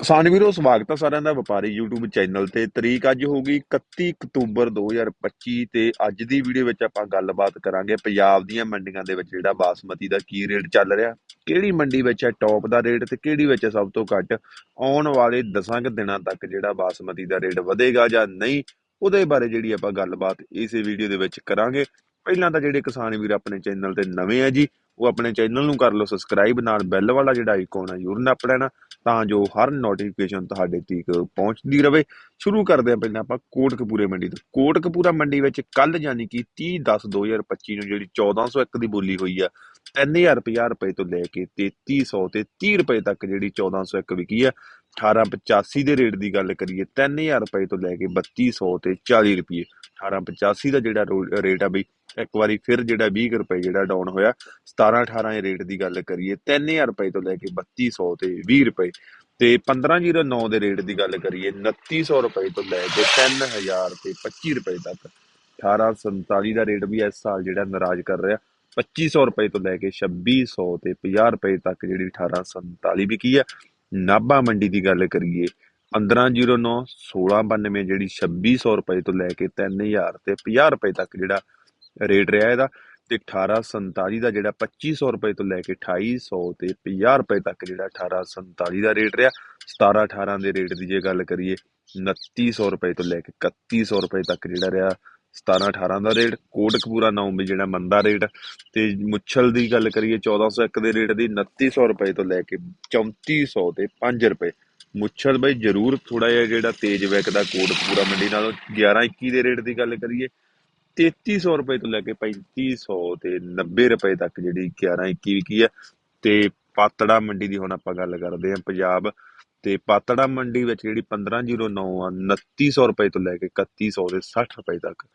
ਕਿਸਾਨ ਵੀਰੋ, ਸਵਾਗਤ ਹੈ ਸਾਰਿਆਂ ਦਾ ਵਪਾਰੀ YouTube ਚੈਨਲ ਤੇ। ਤਰੀਕ ਅੱਜ ਹੋ ਗਈ 31 ਅਕਤੂਬਰ 2025 ਤੇ ਅੱਜ ਦੀ ਵੀਡੀਓ ਵਿੱਚ ਆਪਾਂ ਗੱਲਬਾਤ ਕਰਾਂਗੇ ਪੰਜਾਬ ਦੀਆਂ ਮੰਡੀਆਂ ਦੇ ਵਿੱਚ ਜਿਹੜਾ ਬਾਸਮਤੀ ਦਾ ਕੀ ਰੇਟ ਚੱਲ ਰਿਹਾ, ਕਿਹੜੀ ਮੰਡੀ ਵਿੱਚ ਹੈ, ਟੌਪ ਦਾ ਰੇਟ ਤੇ ਕਿਹੜੀ ਵਿੱਚ ਹੈ ਸਭ ਤੋਂ ਘੱਟ, ਆਉਣ ਵਾਲੇ 10 ਕੁ ਦਿਨਾਂ ਤੱਕ ਜਿਹੜਾ ਬਾਸਮਤੀ ਦਾ ਰੇਟ ਵਧੇਗਾ ਜਾਂ ਨਹੀਂ, ਉਹਦੇ ਬਾਰੇ ਜਿਹੜੀ ਆਪਾਂ ਗੱਲਬਾਤ ਇਸੇ ਵੀਡੀਓ ਦੇ ਵਿੱਚ ਕਰਾਂਗੇ। ਪਹਿਲਾਂ ਤਾਂ ਜਿਹੜੇ ਕਿਸਾਨ ਵੀਰ ਆਪਣੇ ਚੈਨਲ ਤੇ ਨਵੇਂ ਆ ਜੀ, ਉਹ ਆਪਣੇ ਚੈਨਲ ਨੂੰ ਕਰ ਲਓ ਸਬਸਕ੍ਰਾਈਬ, ਨਾਲ ਬੈਲ ਵਾਲਾ ਜਿਹੜਾ ਆਈਕਨ ਆ, ਜ਼ਰੂਰ ਨੱਪ ਲੈਣਾ। ਤਾਂ ਜੋ ਹਰ ਨੋਟੀਫਿਕੇਸ਼ਨ ਤੁਹਾਡੇ ਤੀਕ ਪਹੁੰਚਦੀ ਰਹੇ ਸ਼ੁਰੂ ਕਰਦੇ ਹਾਂ ਪਹਿਲਾਂ ਆਪਾਂ ਕੋਟਕਪੂਰੇ ਮੰਡੀ ਤੋਂ। ਕੋਟਕਪੂਰਾ ਮੰਡੀ ਵਿੱਚ ਕੱਲ ਯਾਨੀ ਕਿ 30 10 2025 ਨੂੰ ਜਿਹੜੀ 1401 ਦੀ ਬੋਲੀ ਹੋਈ ਆ 3050 ਰੁਪਏ ਤੋਂ ਲੈ ਕੇ 3300 ਤੇ 30 ਰੁਪਏ ਤੱਕ ਜਿਹੜੀ 1401 ਵਿਕੀ ਆ 1885 ਦੇ ਰੇਟ ਦੀ ਗੱਲ ਕਰੀਏ 3000 ਰੁਪਏ ਤੋਂ ਲੈ ਕੇ 3200 ਤੇ 40 ਰੁਪਏ। 1885 ਦਾ ਜਿਹੜਾ ਰੋ- ਰੇਟ ਆ ਬਈ ਇੱਕ ਵਾਰੀ ਫਿਰ ਜਿਹੜਾ 20 ਕੁ ਰੁਪਏ ਜਿਹੜਾ ਡਾਊਨ ਹੋਇਆ 17 18 ਰੇਟ ਦੀ ਗੱਲ ਕਰੀਏ 3000 ਰੁਪਏ ਤੋਂ ਲੈ ਕੇ 3200 ਤੇ 20 ਰੁਪਏ ਤੇ 1509 ਦੇ ਰੇਟ ਦੀ ਗੱਲ ਕਰੀਏ 2900 ਰੁਪਏ ਤੋਂ ਲੈ ਕੇ 3000 ਤੇ 25 ਰੁਪਏ ਤੱਕ। 1847 ਦਾ ਰੇਟ ਵੀ ਇਸ ਸਾਲ ਜਿਹੜਾ ਨਾਰਾਜ਼ ਕਰ ਰਿਹਾ 2500 ਰੁਪਏ ਤੋਂ ਲੈ ਕੇ 2600 ਤੇ 50 ਰੁਪਏ ਤੱਕ ਜਿਹੜੀ 1847 ਵਿਕੀ ਹੈ ਨਾਭਾ ਮੰਡੀ ਦੀ ਗੱਲ ਕਰੀਏ 1509 1692 ਜਿਹੜੀ 2600 ਰੁਪਏ ਤੋਂ ਲੈ ਕੇ 3000 ਤੇ 50 ਰੁਪਏ ਤੱਕ ਜਿਹੜਾ ਰੇਟ ਰਿਹਾ ਇਹਦਾ ਤੇ 1847 ਦਾ ਜਿਹੜਾ 2500 ਰੁਪਏ ਤੋਂ ਲੈ ਕੇ 2800 ਤੇ 50 ਰੁਪਏ ਤੱਕ ਜਿਹੜਾ 1847 ਦਾ ਰੇਟ ਰਿਹਾ। 17 18 ਦੇ ਰੇਟ ਦੀ ਜੇ ਗੱਲ ਕਰੀਏ 2900 ਰੁਪਏ ਤੋਂ ਲੈ ਕੇ 3100 ਰੁਪਏ ਤੱਕ ਜਿਹੜਾ ਰਿਹਾ 17 18 ਦਾ ਰੇਟ। ਕੋਟਕਪੂਰਾ 9 ਜਿਹੜਾ ਮੰਦਾ ਰੇਟ। ਤੇ ਮੁੱਛਲ ਦੀ ਗੱਲ ਕਰੀਏ 1401 ਦੇ ਰੇਟ ਦੀ 2900 ਰੁਪਏ ਤੋਂ ਲੈ ਕੇ 3400 ਤੇ 5 ਰੁਪਏ। ਮੁੱਛਲ ਬਈ ਜ਼ਰੂਰ ਥੋੜਾ ਜਿਹਾ ਜਿਹੜਾ ਤੇਜ਼ ਵਿਕਦਾ ਕੋਟਕਪੂਰਾ ਮੰਡੀ ਨਾਲੋਂ। 11 21 ਦੇ ਰੇਟ ਦੀ ਗੱਲ ਕਰੀਏ 3300 ਰੁਪਏ ਤੋਂ ਲੈ ਕੇ 3500 ਤੇ 90 ਰੁਪਏ ਤੱਕ ਜਿਹੜੀ 11 21 ਵਿਕੀ ਹੈ ਤੇ ਪਾਤੜਾ ਮੰਡੀ ਦੀ ਹੁਣ ਆਪਾਂ ਗੱਲ ਕਰਦੇ ਹਾਂ ਪੰਜਾਬ। ਤੇ ਪਾਤੜਾ ਮੰਡੀ ਵਿੱਚ ਜਿਹੜੀ 1509 ਆ 2900 ਰੁਪਏ ਤੋਂ ਲੈ ਕੇ 3100 ਤੇ 60 ਰੁਪਏ ਤੱਕ।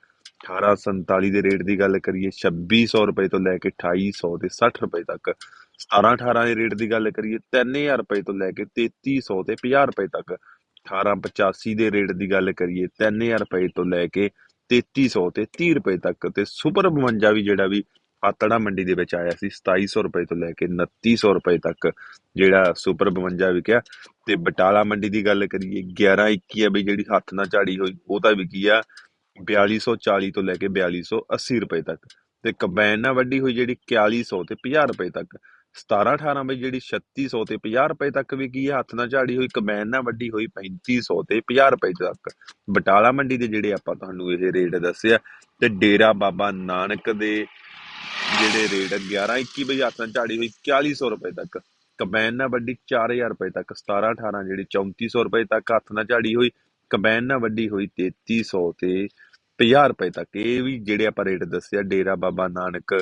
1847 ਦੇ ਰੇਟ ਦੀ ਗੱਲ ਕਰੀਏ 2600 ਰੁਪਏ ਤੋਂ ਲੈ ਕੇ 2800 ਤੇ 60 ਰੁਪਏ ਤੱਕ। 17 18 ਦੇ ਰੇਟ ਦੀ ਗੱਲ ਕਰੀਏ 3000 ਰੁਪਏ ਤੋਂ ਲੈ ਕੇ 3300 ਤੇ 50 ਰੁਪਏ ਤੱਕ। 1885 ਦੇ ਰੇਟ ਦੀ ਗੱਲ ਕਰੀਏ 3000 ਰੁਪਏ ਤੋਂ ਲੈ ਕੇ 3300 ਤੇ 30 ਰੁਪਏ ਤੱਕ ਤੇ ਸੁਪਰ 52 ਵੀ ਜਿਹੜਾ ਵੀ ਪਾਤੜਾ ਮੰਡੀ ਦੇ ਵਿੱਚ ਆਇਆ ਸੀ 2700 ਰੁਪਏ ਤੋਂ ਲੈ ਕੇ 2900 ਰੁਪਏ ਤੱਕ ਜਿਹੜਾ ਸੁਪਰ 52 ਵਿਕਿਆ। ਤੇ ਬਟਾਲਾ ਮੰਡੀ ਦੀ ਗੱਲ ਕਰੀਏ 11 21 ਆ ਬਈ ਜਿਹੜੀ ਹੱਥ ਨਾਲ ਝਾੜੀ ਹੋਈ, ਉਹ ਤਾਂ ਵਿਕੀ ਆ 4240 ਤੋਂ ਲੈ ਕੇ 4280 ਰੁਪਏ ਤੱਕ। ਤੇ ਕੰਬਾਈਨ ਨਾਲ ਵੱਡੀ ਹੋਈ ਜਿਹੜੀ 4100 ਤੇ 50 ਰੁਪਏ ਤੱਕ। 17 18 ਬਈ ਜਿਹੜੀ 3600 ਤੇ 50 ਰੁਪਏ ਤੱਕ ਵੀ ਕੀ ਹੱਥ ਨਾਲ ਝਾੜੀ ਹੋਈ ਕੰਬਾਈਨ ਨਾਲ ਵੱਡੀ ਹੋਈ 3500 ਤੇ 50 ਰੁਪਏ ਤੱਕ। ਬਟਾਲਾ ਮੰਡੀ ਦੇ ਜਿਹੜੇ ਆਪਾਂ ਤੁਹਾਨੂੰ ਇਹ ਰੇਟ ਦੱਸਿਆ ਤੇ ਡੇਰਾ ਬਾਬਾ ਨਾਨਕ ਦੇ ਜਿਹੜੇ ਰੇਟ 11 21 ਬਈ ਹੱਥ ਨਾਲ ਝਾੜੀ ਹੋਈ 4100 ਰੁਪਏ ਤੱਕ। ਕੰਬਾਈਨ ਨਾਲ ਵੱਡੀ 4000 ਰੁਪਏ ਤੱਕ 17 18 ਜਿਹੜੀ 3400 ਰੁਪਏ ਤੱਕ ਹੱਥ ਨਾਲ ਝਾੜੀ ਹੋਈ ਕੰਬਾਈਨ ਨਾਲ ਵੱਡੀ ਹੋਈ 3300 ਤੇ 50 ਰੁਪਏ ਤੱਕ। ਇਹ ਵੀ ਜਿਹੜੇ ਆਪਾਂ ਰੇਟ ਦੱਸਿਆ, ਡੇਰਾ ਬਾਬਾ ਨਾਨਕ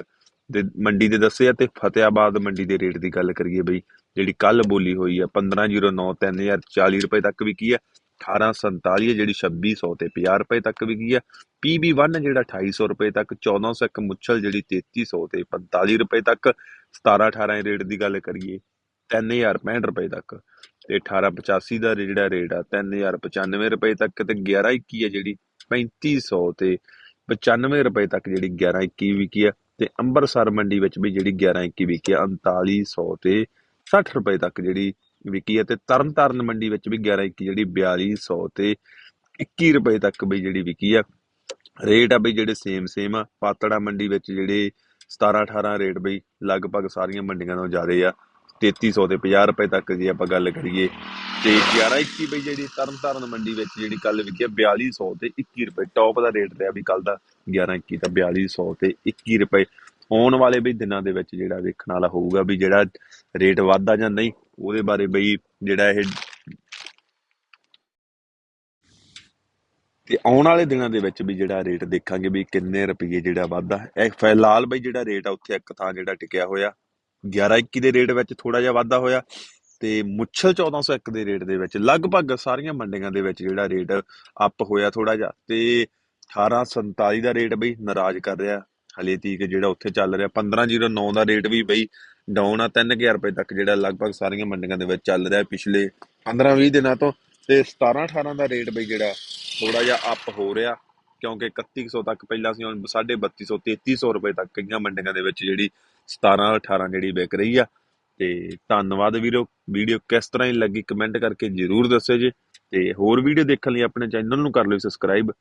ਦੇ ਮੰਡੀ ਦੇ ਦੱਸੇ ਆ ਤੇ ਫਤਿਆਬਾਦ ਮੰਡੀ ਦੇ ਰੇਟ ਦੀ ਗੱਲ ਕਰੀਏ ਬਈ, ਜਿਹੜੀ ਕੱਲ ਬੋਲੀ ਹੋਈ ਆ 1509 3040 ਰੁਪਏ ਤੱਕ ਵਿਕੀ ਆ 1847 ਜਿਹੜੀ 2600 ਤੇ 50 ਰੁਪਏ ਤੱਕ ਵਿਕੀ ਆ PB1 ਜਿਹੜਾ 2800 ਰੁਪਏ ਤੱਕ 1401 ਮੁੱਛਲ ਜਿਹੜੀ 3300 ਤੇ 45 ਰੁਪਏ ਤੱਕ 17 18 ਰੇਟ ਦੀ ਗੱਲ ਕਰੀਏ 3065 ਰੁਪਏ ਤੱਕ ਤੇ 1885 ਦਾ ਜਿਹੜਾ ਰੇਟ ਆ 3095 ਰੁਪਏ ਤੱਕ ਤੇ 1121 ਆ ਜਿਹੜੀ 3500 ਤੇ 95 ਰੁਪਏ ਤੱਕ ਜਿਹੜੀ 1121 ਵਿਕੀ ਆ ਤੇ ਅੰਮ੍ਰਿਤਸਰ ਮੰਡੀ ਵਿੱਚ ਵੀ ਜਿਹੜੀ 1121 ਵਿਕੀ ਆ 3900 ਤੇ 60 ਰੁਪਏ ਤੱਕ ਜਿਹੜੀ ਵਿਕੀ ਆ, ਤੇ ਤਰਨਤਾਰਨ ਮੰਡੀ ਵਿੱਚ ਵੀ 1121 ਜਿਹੜੀ 4200 ਤੇ 21 ਰੁਪਏ ਤੱਕ ਵੀ ਜਿਹੜੀ ਵਿਕੀ ਆ। ਰੇਟ ਆ ਬਈ ਜਿਹੜੇ ਸੇਮ ਸੇਮ ਆ। ਪਾਤੜਾ ਮੰਡੀ ਵਿੱਚ ਜਿਹੜੇ 17 18 ਰੇਟ ਬਈ ਲਗਭਗ ਸਾਰੀਆਂ ਮੰਡੀਆਂ ਨਾਲੋਂ ਜ਼ਿਆਦਾ ਆ। 3300 ਤੇ 50 ਰੁਪਏ ਤੱਕ ਜੇ ਆਪਾਂ ਗੱਲ ਕਰੀਏ। ਤੇ 11 21 ਬਈ ਜਿਹੜੀ ਤਰਨਤਾਰਨ ਮੰਡੀ ਵਿੱਚ ਜਿਹੜੀ ਕੱਲ ਵਿਕੀ 4200 ਤੇ 21 ਰੁਪਏ। ਟੌਪ ਦਾ ਰੇਟ ਰਿਹਾ ਵੀ ਕੱਲ ਦਾ 11 21 ਤਾਂ 4200 ਤੇ 21 ਰੁਪਏ। ਆਉਣ ਵਾਲੇ ਵੀ ਦਿਨਾਂ ਦੇ ਵਿੱਚ ਜਿਹੜਾ ਵੇਖਣ ਵਾਲਾ ਹੋਊਗਾ ਵੀ ਜਿਹੜਾ ਰੇਟ ਵੱਧਦਾ ਜਾਂ ਨਹੀਂ, ਉਹਦੇ ਬਾਰੇ ਬਈ ਜਿਹੜਾ ਇਹ ਤੇ ਆਉਣ ਵਾਲੇ ਦਿਨਾਂ ਦੇ ਵਿੱਚ ਵੀ ਜਿਹੜਾ ਰੇਟ ਦੇਖਾਂਗੇ ਵੀ ਕਿੰਨੇ ਰੁਪਏ ਜਿਹੜਾ ਵਾਧਾ ਇਹ ਫਿਲਹਾਲ ਬਈ ਜਿਹੜਾ ਰੇਟ ਆ, ਉੱਥੇ ਇੱਕ ਥਾਂ ਜਿਹੜਾ ਟਿਕਿਆ ਹੋਇਆ। 11 21 ਦੇ ਰੇਟ ਵਿੱਚ ਥੋੜਾ ਜਿਹਾ ਵਾਧਾ ਹੋਇਆ ਤੇ ਮੁੱਛਲ 1401 ਦੇ ਰੇਟ ਦੇ ਵਿੱਚ ਲਗਭਗ ਸਾਰੀਆਂ ਮੰਡੀਆਂ ਦੇ ਵਿੱਚ ਜਿਹੜਾ ਰੇਟ ਅਪ ਹੋਇਆ ਥੋੜਾ ਜਿਹਾ ਤੇ 1847 ਦਾ ਰੇਟ ਬਈ ਨਾਰਾਜ਼ ਕਰ ਰਿਹਾ। ਹਲੇ ਤੀਕ ਜਿਹੜਾ ਉੱਥੇ ਚੱਲ ਰਿਹਾ 1509 ਦਾ ਰੇਟ ਵੀ ਬਈ ਡਾਊਨ ਆ 3000 ਰੁਪਏ ਤੱਕ ਜਿਹੜਾ ਲਗਭਗ ਸਾਰੀਆਂ ਮੰਡੀਆਂ ਦੇ ਵਿੱਚ ਚੱਲ ਰਿਹਾ ਪਿਛਲੇ 15-20 ਦਿਨਾਂ ਤੋਂ ਤੇ 17-18 ਦਾ ਰੇਟ ਬਈ ਜਿਹੜਾ ਥੋੜਾ ਜਿਹਾ ਅਪ ਹੋ ਰਿਹਾ ਕਿਉਂਕਿ 3100 ਤੱਕ ਪਹਿਲਾਂ ਸੀ ਹੁਣ 3250 3300 ਰੁਪਏ ਤੱਕ ਕਈਆਂ ਮੰਡੀਆਂ ਦੇ ਵਿੱਚ ਜਿਹੜੀ 17 18 ਜਿਹੜੀ ਵਿਕ ਰਹੀ ਆ। ਤੇ ਧੰਨਵਾਦ ਵੀਰੋ, ਵੀਡੀਓ ਕਿਸ ਤਰ੍ਹਾਂ ਹੀ ਲੱਗੀ ਕਮੈਂਟ ਕਰਕੇ ਜਰੂਰ ਦੱਸਿਓ ਜੀ। ਤੇ ਹੋਰ ਵੀਡੀਓ ਦੇਖਣ ਲਈ ਆਪਣੇ ਚੈਨਲ ਨੂੰ ਕਰ ਲਓ ਸਬਸਕ੍ਰਾਈਬ